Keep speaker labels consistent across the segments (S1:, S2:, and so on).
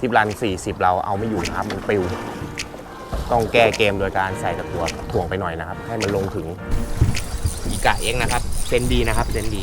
S1: ทิปรัน 40 เราเอาไม่อยู่นะครับมันปิว ต้องแก้เกมโดยการใส่ตะกัวถ่วงไปหน่อยนะครับ ให้มันลงถึง
S2: อีกะเองนะครับเซนดีนะครับเซนดี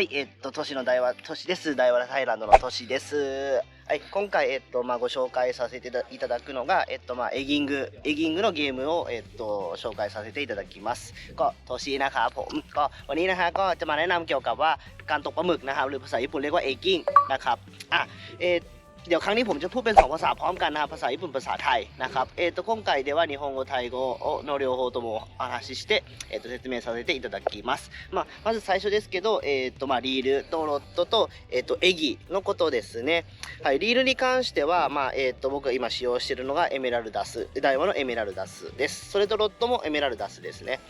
S3: はい、えっと、都市の大和、都市です。大和タイランドの都市です。はい、今回、えっと、まあ、ご紹介させていただくのが、えっと、まあ、エギング、エギングのゲームを、えっと、紹介させていただきます。ก็โทชินะครับผมก็วันนี้นะฮะก็จะมาแนะนำเกี่ยวกับว่าการตกปลาหมึกนะครับ หรือภาษาญี่ปุ่นเรียกว่าเอกิ้งนะครับ อ่ะ เออ เดี๋ยวครั้งนี้ผมจะพูดเป็นสองภาษาพร้อมกันนะครับ ภาษาญี่ปุ่นภาษาไทยนะครับ えっと、今回では日本語、タイ語の両方ともお話しして、えっと、説明させていただきます。まあ、まず最初ですけど、えっと、まあ、リールとロットと、えっと、エギのことですね。はい、リールに関しては、まあ、えっと、僕が今使用しているのがエメラルダス、大和のエメラルダスです。それとロットもエメラルダスですね。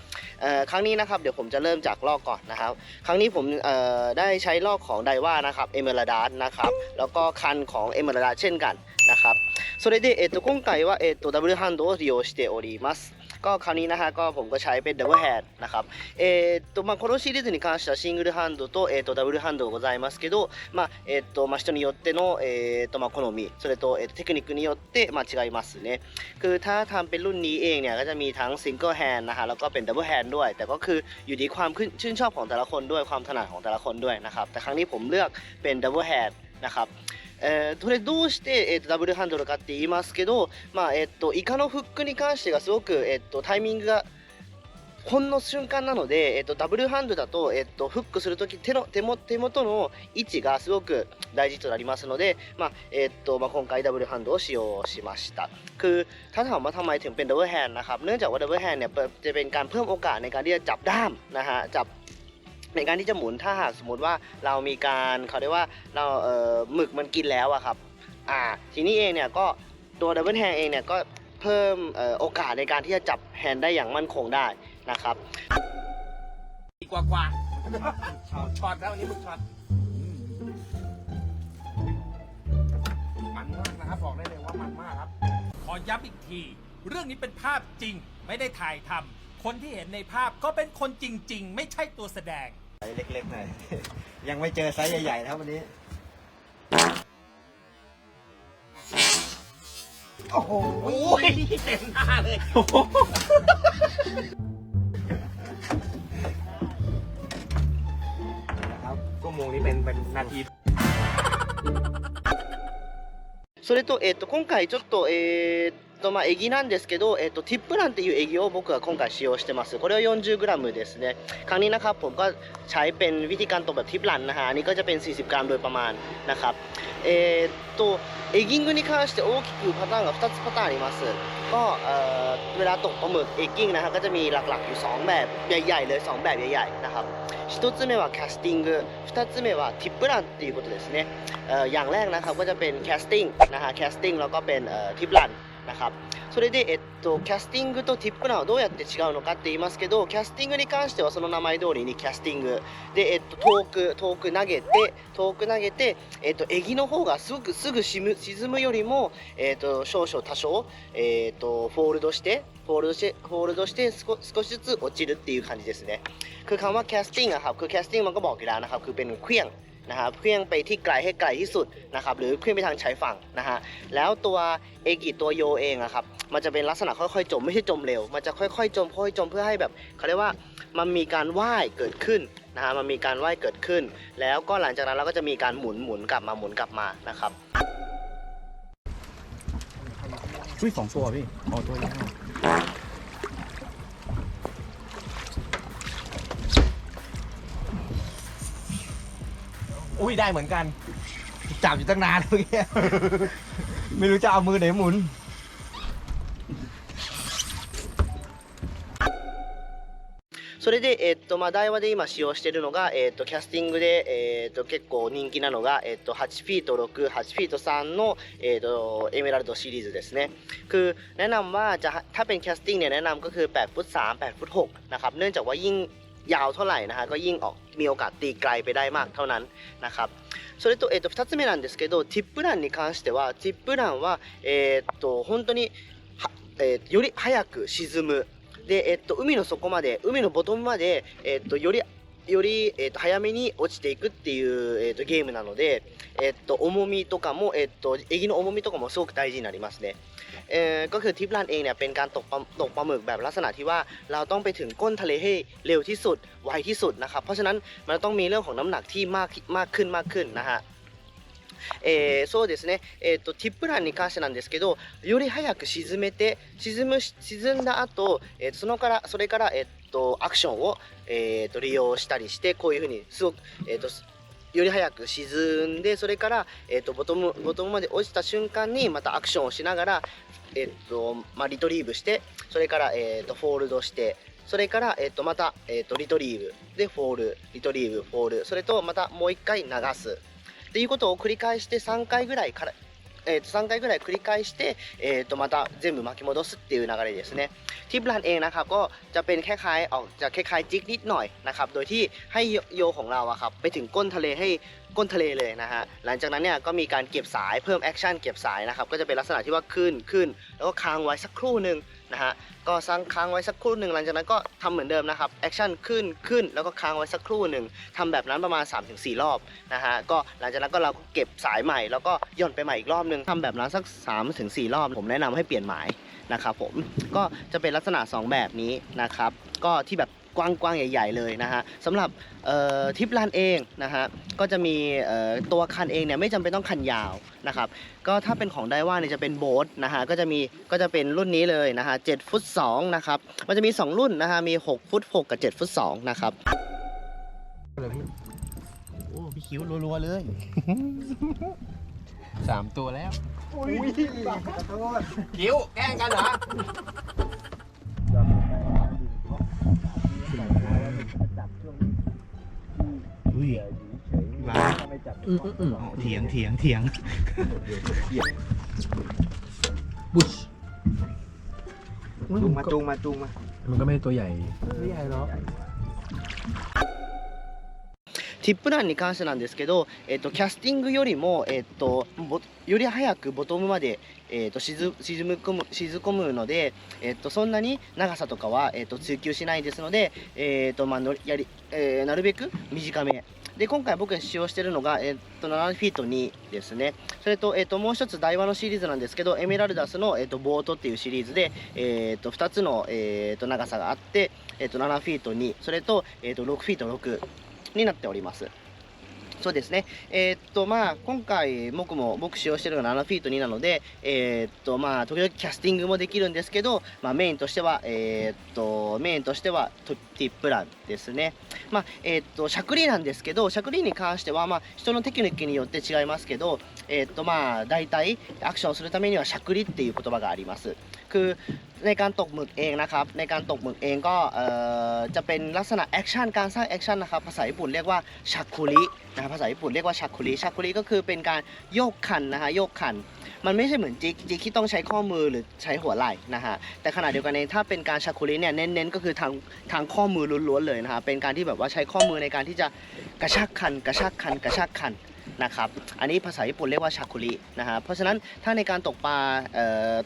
S3: เอ่อครั้งนี้นะครับเดี๋ยวผมจะเริ่มจากลอกก่อนนะครับ ครั้งนี้ผมเอ่อได้ใช้ลอกของไดว่านะครับเอเมราดานะครับ แล้วก็คันของเ エムララチェンガンนะครับそれで、えっと、今回は、えっと、ダブルハンドを利用しておりますก็คราวนี้นะฮะก็ผมก็ใช้เป็นดับเบิลแฮนด์นะครับเえっとまあこのシリーズに関してはシングルハンドとえっとダブルハンドがございますけどまあえっとまあ人によってのえっとまあ好みそれとえっとテクニックによってまあ違いますねคือถ้าทำเป็นรุ่นนี้เองเนี่ยก็จะมีทั้งซิงเกิลแฮนด์นะฮะแล้วก็เป็นดับเบิลแฮนด์ด้วย แต่ก็คืออยู่ที่ความชื่นชอบของแต่ละคนด้วยความถนัดของแต่ละคนด้วยนะครับแต่ครั้งนี้ผมเลือกเป็นดับเบิลแฮนด์นะครับ えー、それどうして、えー、とダブルハンドルかって言いますけど、まあえっとイカのフックに関してがすごく、えっとタイミングがほんの瞬間なので、えっとダブルハンドだと、えっとフックするとき手の手も手元の位置がすごく大事となりますので、まあえっとまあ、今回ダブルハンドを使用しましたคือถ้าถามว่าทำไมถึงเป็นดับเบิลแฮนด์นะครับเนื่องจากว่าดับเบิลแฮนด์เนี่ยจะเป็นการเพิ่มโอกาสในการที่จะจับด้ามนะฮะจับ ในการที่จะหมุนถ้าหากสมมติว่าเรามีการเขาเรียกว่าเราเอ่อหมึกมันกินแล้วอะครับอ่าทีนี้เองเนี่ยก็ตัวดับเบิลแฮนเองเนี่ยก็เพิ่มเอ่อโอกาสในการที่จะจับแฮนด์ได้อย่างมั่นคงได้นะครับ
S2: กว่ากว่าช็อตแล้ววันนี้มึกช็อตมันมากนะครับบอกได้เลยว่ามันมากครับ
S4: ขอย้ำอีกที เรื่องนี้เป็นภาพจริงไม่ได้ถ่ายทำ คนที่เห็นในภาพก็เป็นคนจริง ๆ ไม่ใช่ตัวแสดง
S5: ไซส์เล็กๆหน่อย ยังไม่เจอไซส์ใหญ่ๆนะครับวันนี้ โอ้โห
S4: โอ้ยเต็มหน้าเลย
S5: นะครับ
S2: ชั่วโมงนี้เป็นเป็นนาที
S3: それと、えっと今回ちょっとえーっ とまあエギなんですけど、えっとティップランっていうエギを僕は今回使用してますこれは 40g ですねครั้งนี้นะครับผมก็ใช้เป็นวิธีการตกแบบทิปรันนะฮะอันนี้ก็จะเป็น 40 กรัมโดยประมาณนะครับえーっとエギングに関して大きくパターンが2つパターンありますก็เอ่อเวลาตกปลาหมึกเอกิ้งนะฮะก็จะมีหลักๆอยู่ 2 แบบใหญ่ๆเลย 2 แบบใหญ่ๆนะครับ1つ目はキャスティング2つ目はティップランっていうことですねเอ่ออย่างแรกนะครับก็จะเป็นแคสติ้งนะฮะแคสติ้งแล้วก็เป็นเอ่อทิปรัน นะครับそれで、えっと、キャスティングとティップランはどうやって違うのかって言いますけどキャスティングに関してはその名前通りにキャスティングで、えっと、遠く遠く投げて遠く投げて、えっと、エギの方がすぐすぐ沈む沈むよりも、えっと、少々多少、えっと、フォールドしてフォールドしてフォールドして少少しずつ落ちるっていう感じですねคือคำว่า casting อะครับคือ casting มันก็บอกอยู่แล้วนะครับคือเป็นเครื่อง นะครับเครื่องไปที่ไกลให้ไกลที่สุดนะครับหรือเครื่องไปทางชายฝั่งนะฮะแล้วตัวเอกิตัวโยเองอะครับมันจะเป็นลักษณะค่อยๆจมไม่ใช่จมเร็ว มันจะค่อยๆจมค่อยๆจมเพื่อให้แบบเขาเรียกว่ามันมีการว่ายเกิดขึ้นนะฮะมันมีการว่ายเกิดขึ้น แล้วก็หลังจากนั้นเราก็จะมีการหมุนหมุนกลับมาหมุนกลับมานะครับ
S5: อุ้ยสองตัวพี่อ๋อตัวนี้
S2: ยได้เหมือนกัน
S5: จับอยู่ตั้งนานเมื่อกี้ ไม่รู้จะเอามือไหนหมุน
S3: そ それで、えっとまあ、台湾で今使用しているのが、えっとキャスティングで、えっと結構人気なのが、えっと8フィート6、8フィート3の、えっとエメラルドシリーズですね คือแนะนำว่าจะถ้าเป็นแคสติ้งเนี่ยแนะนำก็คือ8ฟุต3 8ฟุต6นะครับเนื่องจากว่ายิ่ง ยาวเท่าไหร่นะฮะก็ยิ่งออกมีโอกาสตีไกลไปได้มากเท่านั้นนะครับそれと,、えっと2つ目なんですけどティップランに関してはティップランは、えっと本当には、えーより早く沈むで、えっと海の底まで海のボトムまで、えっとより より、えっと早めに落ちていくっていう、えっとゲームなので、えっと重みとかも、えっとエギの重みとかもすごく大事になりますね。เอ่อก็คือทริปลันเองเนี่ยเป็นการตกปลาตกปลาหมึกแบบลักษณะที่ว่าเราต้องไปถึงก้นทะเลให้เร็วที่สุดไวที่สุดนะครับเพราะฉะนั้นมันต้องมีเรื่องของน้ำหนักที่มากมากขึ้นมากขึ้นนะฮะえーそうですね、えー、とティップランに関してなんですけどより早く沈めて沈む沈んだ後、えーとそのからそれから、えー、 とアクションを、えー、と利用したりしてこういうふうにすごく、えー、とより早く沈んでそれから、えー、とボトムボトムまで落ちた瞬間にまたアクションをしながら、えーとまあ、リトリーブしてそれから、えー、とフォールドしてそれから、えー、とまた、えー、とリトリーブでフォールリトリーブフォールそれとまたもう一回流す。っていうことを繰り返して3回ぐらいから、えー、と3回ぐらい繰り返して、えー、とまた全部巻き戻すっていう流れですねทิปลันเองนะครับก็จะเป็นคล้ายๆออกจะคล้ายๆจิกนิดหน่อยนะครับโดยที่ให้โยของเราอะครับไปถึงก้นทะเลให้ก้นทะเลเลยนะฮะหลังจากนั้นเนี่ยก็มีการเก็บสายเพิ่มแอคชั่นเก็บสายนะครับก็จะเป็นลักษณะที่ว่าขึ้นขึ้น แล้วก็ค้างไว้สักครู่หนึ่ง นะฮะก็สร้างค้างไว้สักครู่หนึ่งหลังจากนั้นก็ทำเหมือนเดิมนะครับแอคชั่นขึ้นขึ้นแล้วก็ค้างไว้สักครู่หนึ่งทำแบบนั้นประมาณ 3-4 รอบนะฮะก็หลังจากนั้นก็เราก็เก็บสายใหม่ แล้วก็ย่อนไปใหม่อีกรอบหนึ่งทำแบบนั้นสัก 3-4 รอบ ผมแนะนำให้เปลี่ยนหมายนะครับผมก็จะเป็นลักษณะ 2 แบบนี้นะครับก็ที่แบบ กว้างๆใหญ่ ๆ เลยนะฮะสำหรับเอ่อทริปลันเองนะฮะก็จะมีเอ่อตัวคันเองเนี่ยไม่จำเป็นต้องคันยาวนะครับก็ถ้าเป็นของไดว่าเนี่ยจะเป็นโบ๊ทนะฮะก็จะมีก็จะเป็นรุ่นนี้เลยนะฮะ7ฟุต2นะครับมันจะมี 2 รุ่นนะฮะมี 6 ฟุต 6 กับ 7 ฟุต2นะครับ
S5: โอ้พี่คิ้วรัวๆเลย
S2: สามตัวแล้ว
S5: อุ้ยขอโทษ
S2: คิ้วแกล้งกันเหรอ
S5: อุ้ยมาอืมอืมอืมเถียงเถียงเถียง
S6: บุช
S5: จูงมาจูงมาจูงมา
S6: มันก็ไม่ได้ตัวใหญ่
S5: ไม่ใหญ่หรอก
S3: ティップランに関してなんですけど、えっとキャスティングよりも、えっとより早くボトムまで、えっと沈む込む沈込むので、えっとそんなに長さとかは、えっと追求しないですので、えっとまあのやりえーなるべく短め。で今回僕が使用しているのが、えっと7フィート2ですね。それと,、えっともう一つ台湾のシリーズなんですけどエメラルダスの、えっとボートっていうシリーズで、えっと2つの、えっと長さがあって、えっと7フィート2それと,、えっと6フィート6になっておりますそうですね。えーっと、まあ、今回、僕も、僕使用してるのが7フィート2なので、えーっと、まあ、時々キャスティングもできるんですけど、まあ、メインとしては、えーっと、メインとしては、トティップランですね。まあ、えーっと、しゃくりなんですけど、しゃくりに関しては、まあ、人のテクニックによって違いますけど、えーっと、まあ、大体、アクションをするためには、しゃくりっていう言葉があります。 คือในการตกหมึกเองนะครับ ในการตกหมึกเองก็จะเป็นลักษณะแอคชั่นการสร้างแอคชั่นนะครับภาษาญี่ปุ่นเรียกว่าชักคุรินะครับภาษาญี่ปุ่นเรียกว่าชักคุริชักคุริก็คือเป็นการโยกคันนะฮะโยกคัน มันไม่ใช่เหมือนจิกจิกที่ต้องใช้ข้อมือหรือใช้หัวไหล่นะฮะแต่ขณะเดียวกันเองถ้าเป็นการชักคุริเนี่ยเน้นๆก็คือทางทางข้อมือล้วนๆเลยนะฮะเป็นการที่แบบว่าใช้ข้อมือในการที่จะกระชากคัน กระชากคันกระชากคัน นะครับ อันนี้ภาษาญี่ปุ่นเรียกว่าชาคุรินะฮะ เพราะฉะนั้นถ้าในการตกปลา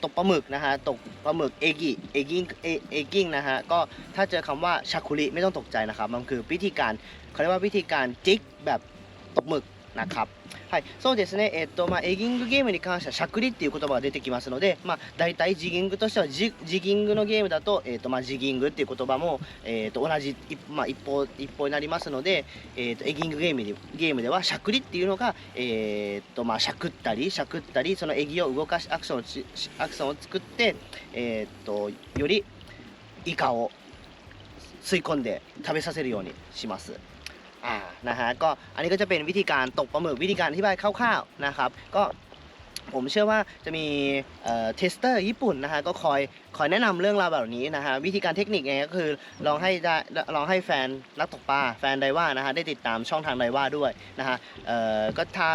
S3: ตกปลาหมึกนะฮะ ตกปลาหมึกเอกิเอกิงเอเอกิงนะฮะ ก็ถ้าเจอคำว่าชาคุริไม่ต้องตกใจนะครับ มันคือวิธีการเขาเรียกว่าวิธีการจิกแบบตกหมึก นะครับはい、そうですね、えっとまあ、エギングゲームに関してはしゃくりっていう言葉が出てきますので、まあ、大体ジギングとしてはジジギングのゲームだと,、えっとまあ、ジギングっていう言葉も、えっと同じ、いまあ、一方一方になりますので、えっとエギングゲームでゲームではしゃくりっていうのが、えっとまあ、しゃくったりしゃくったりそのエギを動かしアクションをししアクションを作って、えっとよりイカを吸い込んで食べさせるようにします。 อ่านะฮะก็อันนี้ก็จะเป็นวิธีการตกปลาหมึกวิธีการอธิบายคร่าวๆนะครับ ก็
S7: ผมเชื่อว่าจะมีเทสเตอร์ญี่ปุ่นนะฮะก็คอยคอยแนะนำเรื่องราวแบบนี้นะฮะวิธีการเทคนิคไงก็คือลองให้ได้ลองให้แฟนนักตกปลาแฟนไดว่านะฮะได้ติดตามช่องทางไดว่าด้วยนะฮะก็ถ้า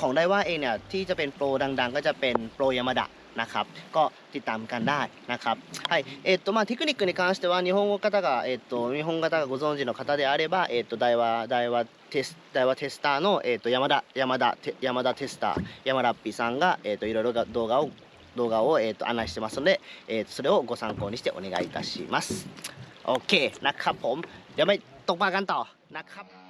S7: ของไดว่าเองเนี่ยที่จะเป็นโปรดัง ๆ ก็จะเป็นโปรยามาดะ นะครับ ก็ติดตามกันได้นะครับはいえっとまあテクニックに関しては日本語方がえっと日本方がご存知の方であればえっと大和大和テス大和テスターのえっと山田山田て山田テスター山田っぴさんがえっといろいろが動画を動画を、えー、と案内してますので、えーとそれをご参考にしてお願いいたしますโอเคนะครับผมเดี๋ยวไปตกปลากันต่อนะครับ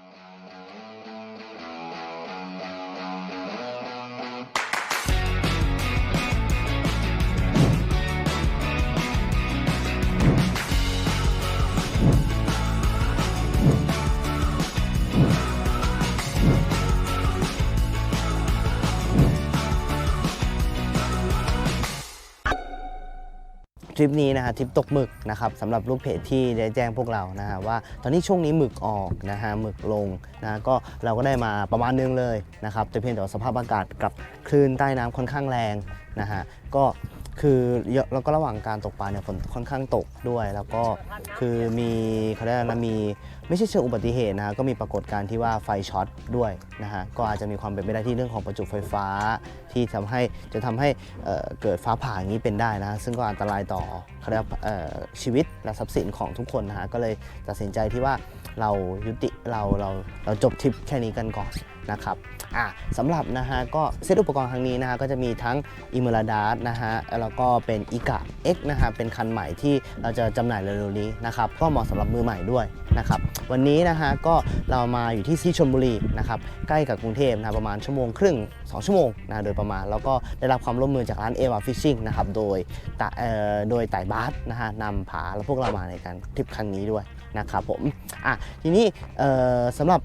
S3: ทริปนี้นะฮะทริปตกหมึกนะครับสำหรับลูกเพจที่ได้แจ้งพวกเรานะฮะว่าตอนนี้ช่วงนี้หมึกออกนะฮะหมึกลงนะก็เราก็ได้มาประมาณนึงเลยนะครับแต่เพียงแต่ว่าสภาพอากาศกับคลื่นใต้น้ำค่อนข้างแรงนะฮะก็คือเยอะแล้วก็ระหว่างการตกปลาเนี่ยฝนค่อนข้างตกด้วย แล้วก็คือมีเขาเรียกนะมี ไม่ใช่เชิงอุบัติเหตุนะฮะก็มีปรากฏการณ์ที่ว่าไฟช็อตด้วยนะฮะก็อาจจะมีความเป็นไปได้ที่เรื่องของประจุไฟฟ้า ที่ทำให้จะทำให้เกิดฟ้าผ่าอย่างนี้เป็นได้นะซึ่งก็อันตรายต่อเขาเรียกชีวิตและทรัพย์สินของทุกคนนะฮะก็เลยตัดสินใจที่ว่าเรายุติเราเราเราจบทริปแค่นี้กันก่อนนะครับอะสำหรับนะฮะก็เซตอุปกรณ์ครั้งนี้นะฮะก็จะมีทั้งอิม r ล d ดาร์นะฮะแล้วก็เป็นอีกะ X นะฮะเป็นคันใหม่ที่เราจะจำหน่ายเร็วๆนี้นะครับก็เหมาะสำหรับมือใหม่ด้วยนะครับวันนี้นะฮะก็เรามาอยู่ที่ที่ชลบุรีนะครับใกล้กับกรุงเทพนะประมาณชั่วโมงครึ่ง 2 ชั่วโมงนะโดยประมาณ แล้วก็ได้รับความร่วมมือจากร้านเอวาฟิชชิ่งนะครับโดยโดยไต่บาสนะฮะนำพาและพวกเรามาในการทริปครั้งนี้ด้วยนะครับผมอะทีนี้สำหรับ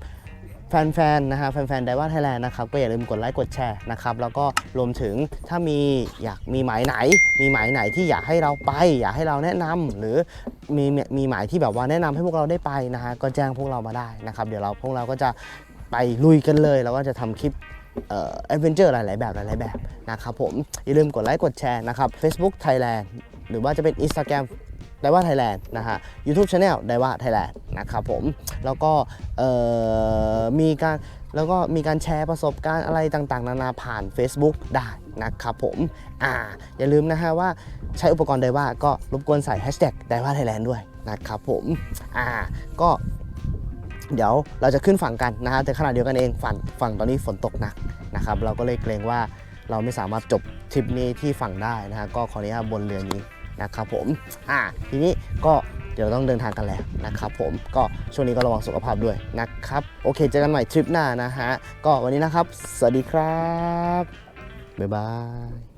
S3: แฟนๆนะฮะแฟนๆไดว่าไทยแลนด์นะครับก็อย่าลืมกดไลค์กดแชร์นะครับแล้วก็รวมถึงถ้ามีอยากมีหมายไหน มีหมายไหนที่อยากให้เราไป อยากให้เราแนะนำหรือมีมีหมายที่แบบว่าแนะนำให้พวกเราได้ไปนะฮะก็แจ้งพวกเรามาได้นะครับเดี๋ยวเราพวกเราก็จะไปลุยกันเลยแล้วก็จะทำคลิปเอ่อแอดเวนเจอร์หลาย ๆ แบบหลาย ๆ แบบนะครับผมอย่าลืมกดไลค์กดแชร์นะครับ Facebook Thailand หรือว่าจะเป็น Instagram ไดว่าไทยแลนด์นะฮะ YouTube Channel ไดว่าไทยแลนด์นะครับผมแล้วก็มีการแล้วก็มีการแชร์ประสบการณ์อะไรต่างๆ นานาผ่าน Facebook ได้นะครับผมอ่าอย่าลืมนะฮะว่าใช้อุปกรณ์ไดว่าก็รบกวนใส่ Hashtag ไดว่าไทยแลนด์ด้วยนะครับผมอ่าก็เดี๋ยวเราจะขึ้นฝั่งกันนะฮะแต่ขณะเดียวกันเองฝั่งฝั่งตอนนี้ฝนตกหนักนะครับเราก็เลยเกรงว่าเราไม่สามารถจบทริปนี้ที่ฝั่งได้นะฮะก็ขออนุญาตบนเรือนี้ นะครับผมอ่าทีนี้ก็เดี๋ยวต้องเดินทางกันแล้วนะครับผมก็ช่วงนี้ก็ระวังสุขภาพด้วยนะครับโอเคเจอกันใหม่ทริปหน้านะฮะก็วันนี้นะครับ สวัสดีครับบ๊ายบาย